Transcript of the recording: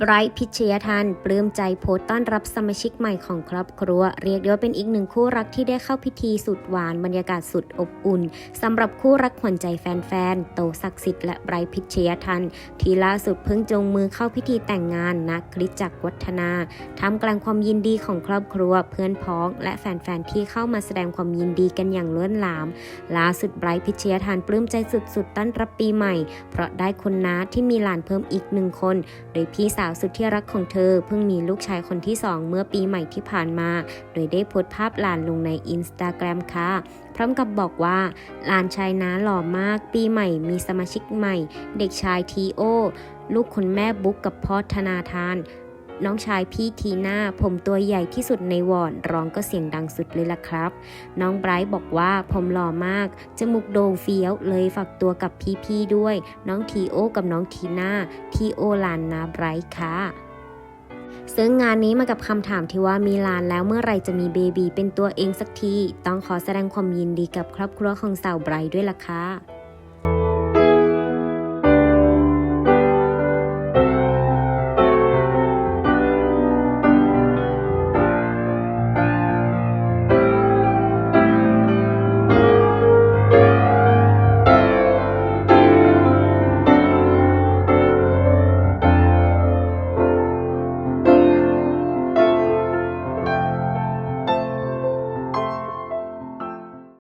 ไบรท์พิชยทันปลื้มใจโพสต์ต้อนรับสมาชิกใหม่ของครอบครัว เรียกได้ว่าเป็นอีกหนึ่งคู่รักที่ได้เข้าพิธีสุดหวานบรรยากาศสุดอบอุ่นสำหรับคู่รักขวัญใจแฟนๆโตศักดิ์สิทธิ์และไบรท์พิชยทันที่ล่าสุดเพิ่งจงมือเข้าพิธีแต่งงานณคริสจักรวัฒนาทำกลางความยินดีของครอบครัวเพื่อนพ้อง และแฟนๆที่เข้ามาแสดงความยินดีกันอย่างล้นหลามล่าสุดไบรท์พิชยทันปลื้มใจสุดๆต้อนรับปีใหม่ เพราะได้คนน้าที่มีหลานเพิ่มอีกหนึ่งคน โดยพี่สาวสุดที่รักของเธอ เพิ่งมีลูกชายคนที่สองเมื่อปีใหม่ที่ผ่านมา โดยได้โพสต์ภาพหลานลงในอินสตาแกรมค่ะ พร้อมกับบอกว่าหลานชายน้าหล่อมาก ปีใหม่มีสมาชิกใหม่ เด็กชายทีโอลูกคุณแม่บุ๊กกับพ่อธนาทาน น้องชายพี่ทีน่าผมตัวใหญ่ที่สุดในวอร์ดร้องก็เสียงดังสุดเลยล่ะครับ น้องไบรท์บอกว่าผมหล่อมาก จมูกโด่งเฟี้ยวเลยฝากตัวกับพี่ๆด้วย น้องทีโอ กับน้องทีน่าทีโอลานนาไบรท์ค่ะซึ่งงานนี้มากับคำถามที่ว่ามีลานแล้วเมื่อไรจะมีเบบีเป็นตัวเองสักที ต้องขอแสดงความยินดีกับครอบครัวของสาวไบรท์ด้วยล่ะค่ะ